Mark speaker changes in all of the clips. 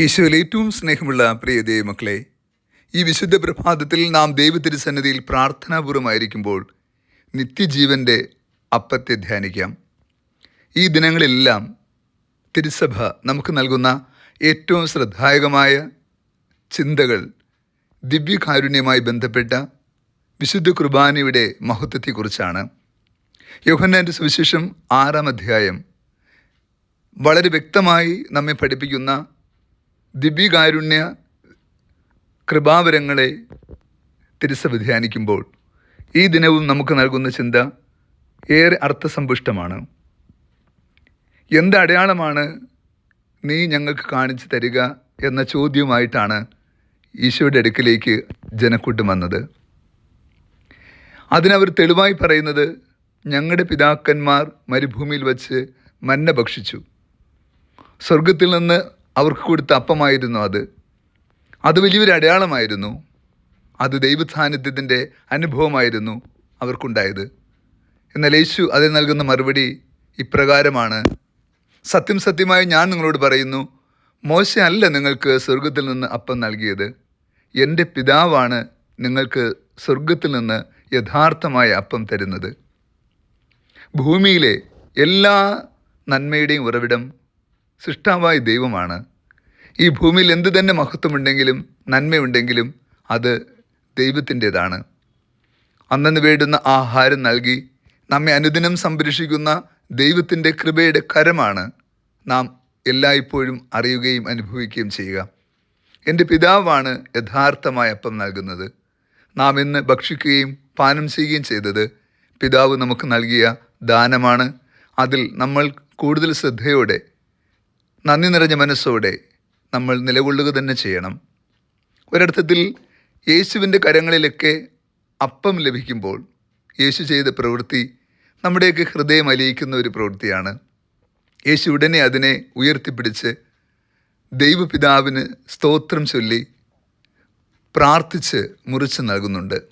Speaker 1: ഈശോയിൽ ഏറ്റവും സ്നേഹമുള്ള പ്രിയ ദൈവമക്കളെ ഈ വിശുദ്ധ പ്രഭാതത്തിൽ നാം ദൈവത്തിരുസന്നിധിയിൽ പ്രാർത്ഥനാപൂർവമായിരിക്കുമ്പോൾ നിത്യജീവന്റെ അപ്പത്തെ ധ്യാനിക്കാം. ഈ ദിനങ്ങളെല്ലാം തിരുസഭ നമുക്ക് നൽകുന്ന ഏറ്റവും ശ്രദ്ധായകമായ ചിന്തകൾ ദിവ്യകാരുണ്യമായി ബന്ധപ്പെട്ട വിശുദ്ധ കുർബാനയുടെ മഹത്വത്തെക്കുറിച്ചാണ്. യോഹന്നാന്റെ സുവിശേഷം ആറാം അധ്യായം വളരെ വ്യക്തമായി നമ്മെ പഠിപ്പിക്കുന്ന ദിവ്യകാരുണ്യ കൃപാവരങ്ങളെ തിരുസഭ ധ്യാനിക്കുമ്പോൾ ഈ ദിനവും നമുക്ക് നൽകുന്ന ചിന്ത ഏറെ അർത്ഥസമ്പുഷ്ടമാണ്. എന്ത് അടയാളമാണ് നീ ഞങ്ങൾക്ക് കാണിച്ചു തരിക എന്ന ചോദ്യവുമായിട്ടാണ് ഈശോയുടെ അടുക്കിലേക്ക് ജനക്കൂട്ടം വന്നത്. അതിനവർ തെളിവായി പറയുന്നത് ഞങ്ങളുടെ പിതാക്കന്മാർ മരുഭൂമിയിൽ വച്ച് മന്ന ഭക്ഷിച്ചു. സ്വർഗത്തിൽ നിന്ന് അവർക്ക് കൊടുത്ത അപ്പമായിരുന്നു അത്. അത് വലിയൊരു അടയാളമായിരുന്നു. അത് ദൈവസാന്നിധ്യത്തിന്റെ അനുഭവമായിരുന്നു അവർക്കുണ്ടായത്. എന്നാൽ യേശു അതിൽ നൽകുന്ന മറുപടി ഇപ്രകാരമാണ്. സത്യം സത്യമായി ഞാൻ നിങ്ങളോട് പറയുന്നു മോശ അല്ല നിങ്ങൾക്ക് സ്വർഗത്തിൽ നിന്ന് അപ്പം നൽകിയത്. എന്റെ പിതാവാണ് നിങ്ങൾക്ക് സ്വർഗത്തിൽ നിന്ന് യഥാർത്ഥമായ അപ്പം തരുന്നത്. ഭൂമിയിലെ എല്ലാ നന്മയുടെയും ഉറവിടം സൃഷ്ടാവായ ദൈവമാണ്. ഈ ഭൂമിയിൽ എന്ത് തന്നെ മഹത്വമുണ്ടെങ്കിലും നന്മയുണ്ടെങ്കിലും അത് ദൈവത്തിന്റെതാണ്. അന്നു വേണ്ടുന്ന ആഹാരം നൽകി നമ്മെ അനുദിനം സംരക്ഷിക്കുന്ന ദൈവത്തിന്റെ കൃപയുടെ കരമാണ് നാം എല്ലായ്പ്പോഴും അറിയുകയും അനുഭവിക്കുകയും ചെയ്യുക. എന്റെ പിതാവാണ് യഥാർത്ഥമായ അപ്പം നൽകുന്നത്. നാം ഇന്ന് ഭക്ഷിക്കുകയും പാനം ചെയ്യുകയും ചെയ്തത് പിതാവ് നമുക്ക് നൽകിയ ദാനമാണ്. അതിൽ നമ്മൾ കൂടുതൽ ശ്രദ്ധയോടെ നന്ദി നിറഞ്ഞ മനസ്സോടെ നമ്മൾ നിലകൊള്ളുക തന്നെ ചെയ്യണം. ഒരർത്ഥത്തിൽ യേശുവിന്റെ കരങ്ങളിലൊക്കെ അപ്പം ലഭിക്കുമ്പോൾ യേശു ചെയ്ത പ്രവൃത്തി നമ്മുടെയൊക്കെ ഹൃദയം അലിയിക്കുന്ന ഒരു പ്രവൃത്തിയാണ്. യേശു ഉടനെ അതിനെ ഉയർത്തിപ്പിടിച്ച് ദൈവപിതാവിന് സ്തോത്രം ചൊല്ലി പ്രാർത്ഥിച്ച് മുറിച്ച് നൽകുന്നുണ്ട്.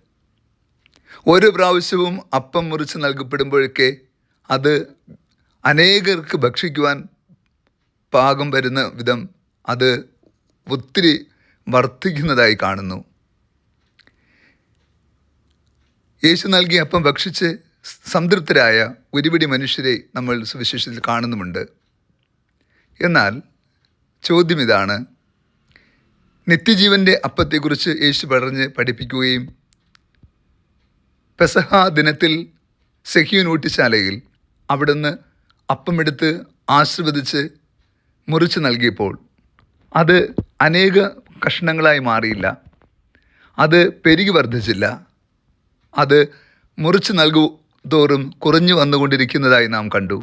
Speaker 1: ഓരോ പ്രാവശ്യവും അപ്പം മുറിച്ച് നൽകപ്പെടുമ്പോഴൊക്കെ അത് അനേകർക്ക് ഭക്ഷിക്കുവാൻ പാകം വരുന്ന വിധം അത് ഒത്തിരി വർദ്ധിക്കുന്നതായി കാണുന്നു. യേശു നൽകിയ അപ്പം ഭക്ഷിച്ച് സംതൃപ്തരായ ഒരുപിടി മനുഷ്യരെ നമ്മൾ സുവിശേഷത്തിൽ കാണുന്നുമുണ്ട്. എന്നാൽ ചോദ്യം ഇതാണ് നിത്യജീവന്റെ അപ്പത്തെക്കുറിച്ച് യേശു പറഞ്ഞ് പഠിപ്പിക്കുകയും പെസഹ ദിനത്തിൽ സെഹ്യൂൻ ഊട്ടിശാലയിൽ അവിടുന്ന് അപ്പമെടുത്ത് ആശീർവദിച്ച് മുറിച്ച് നൽകിയപ്പോൾ അത് അനേക കഷ്ണങ്ങളായി മാറിയില്ല. അത് പെരുകി വർദ്ധിച്ചില്ല. അത് മുറിച്ച് നൽകു തോറും കുറഞ്ഞു വന്നുകൊണ്ടിരിക്കുന്നതായി നാം കണ്ടു.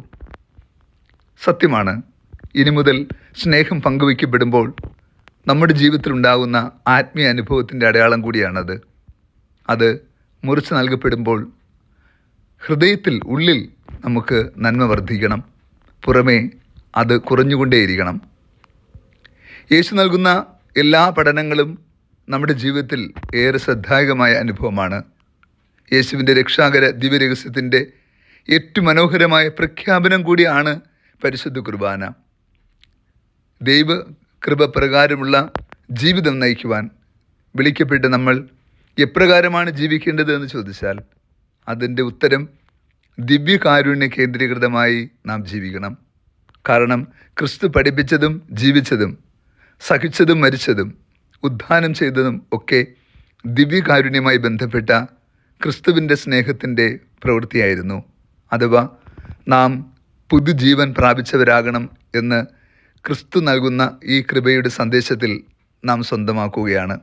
Speaker 1: സത്യമാണ് ഇനി മുതൽ സ്നേഹം പങ്കുവയ്ക്കപ്പെടുമ്പോൾ നമ്മുടെ ജീവിതത്തിലുണ്ടാകുന്ന ആത്മീയ അനുഭവത്തിന്റെ അടയാളം കൂടിയാണത്. അത് മുറിച്ച് നൽകപ്പെടുമ്പോൾ ഹൃദയത്തിൽ ഉള്ളിൽ നമുക്ക് നന്മ വർദ്ധിക്കണം. പുറമേ അത് കുറഞ്ഞുകൊണ്ടേയിരിക്കണം. യേശു നൽകുന്ന എല്ലാ പഠനങ്ങളും നമ്മുടെ ജീവിതത്തിൽ ഏറെ ശ്രദ്ധായകമായ അനുഭവമാണ്. യേശുവിന്റെ രക്ഷാകര ദിവ്യരഹസ്യത്തിന്റെ ഏറ്റവും മനോഹരമായ പ്രഖ്യാപനം കൂടിയാണ് പരിശുദ്ധ കുർബാന. ദൈവ കൃപ പ്രകാരമുള്ള ജീവിതം നയിക്കുവാൻ വിളിക്കപ്പെട്ട് നമ്മൾ എപ്രകാരമാണ് ജീവിക്കേണ്ടത് എന്ന് ചോദിച്ചാൽ അതിന്റെ ഉത്തരം ദിവ്യകാരുണ്യ കേന്ദ്രീകൃതമായി നാം ജീവിക്കണം. കാരണം ക്രിസ്തു പഠിപ്പിച്ചതും ജീവിച്ചതും സഹിച്ചതും മരിച്ചതും ഉദ്ധാനം ചെയ്തതും ഒക്കെ ദിവ്യകാരുണ്യമായി ബന്ധപ്പെട്ട ക്രിസ്തുവിന്റെ സ്നേഹത്തിന്റെ പ്രവൃത്തിയായിരുന്നു. അഥവാ നാം പുതുജീവൻ പ്രാപിച്ചവരാകണം എന്ന് ക്രിസ്തു നൽകുന്ന ഈ കൃപയുടെ സന്ദേശത്തിൽ നാം സ്വന്തമാക്കുകയാണ്.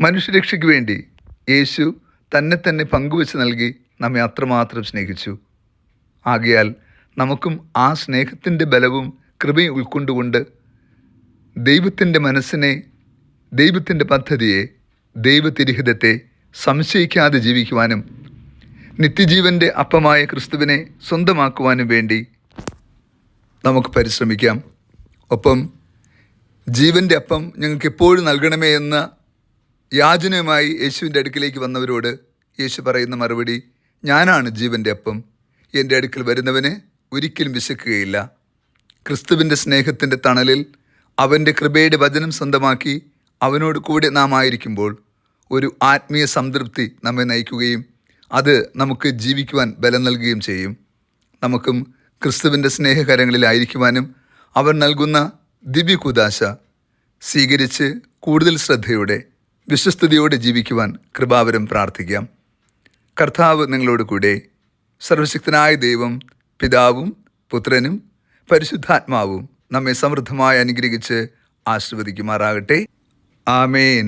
Speaker 1: മനുഷ്യരക്ഷയ്ക്ക് വേണ്ടി യേശു തന്നെ തന്നെ പങ്കുവച്ച് നൽകി നമ്മെ അത്രമാത്രം സ്നേഹിച്ചു. ആകയാൽ നമുക്കും ആ സ്നേഹത്തിന്റെ ബലവും കൃപയും ഉൾക്കൊണ്ടുകൊണ്ട് ദൈവത്തിന്റെ മനസ്സിനെ ദൈവത്തിന്റെ പദ്ധതിയെ ദൈവത്തിരിഹിതത്തെ സംശയിക്കാതെ ജീവിക്കുവാനും നിത്യജീവന്റെ അപ്പമായ ക്രിസ്തുവിനെ സ്വന്തമാക്കുവാനും വേണ്ടി നമുക്ക് പരിശ്രമിക്കാം. ഒപ്പം ജീവന്റെ അപ്പം ഞങ്ങൾക്ക് എപ്പോഴും നൽകണമേ എന്ന യാചനയുമായി യേശുവിന്റെ അടുക്കിലേക്ക് വന്നവരോട് യേശു പറയുന്ന മറുപടി ഞാനാണ് ജീവന്റെ അപ്പം. എന്റെ അടുക്കൽ വരുന്നവന് ഒരിക്കലും വിശക്കുകയില്ല. ക്രിസ്തുവിന്റെ സ്നേഹത്തിന്റെ തണലിൽ അവന്റെ കൃപയുടെ വചനം സ്വന്തമാക്കി അവനോട് കൂടെ നാം ആയിരിക്കുമ്പോൾ ഒരു ആത്മീയ സംതൃപ്തി നമ്മെ നയിക്കുകയും അത് നമുക്ക് ജീവിക്കുവാൻ ബലം നൽകുകയും ചെയ്യും. നമുക്കും ക്രിസ്തുവിന്റെ സ്നേഹകരങ്ങളിലായിരിക്കുവാനും അവൻ നൽകുന്ന ദിവ്യകുദാശ സ്വീകരിച്ച് കൂടുതൽ ശ്രദ്ധയോടെ വിശ്വസ്തയോടെ ജീവിക്കുവാൻ കൃപാവരം പ്രാർത്ഥിക്കാം. കർത്താവ് നിങ്ങളോട് കൂടെ സർവശക്തനായ ദൈവം പിതാവും പുത്രനും പരിശുദ്ധാത്മാവും നമ്മെ സമൃദ്ധമായി അനുഗ്രഹിച്ച് ആശീർവദിക്കുമാറാകട്ടെ. ആമേൻ.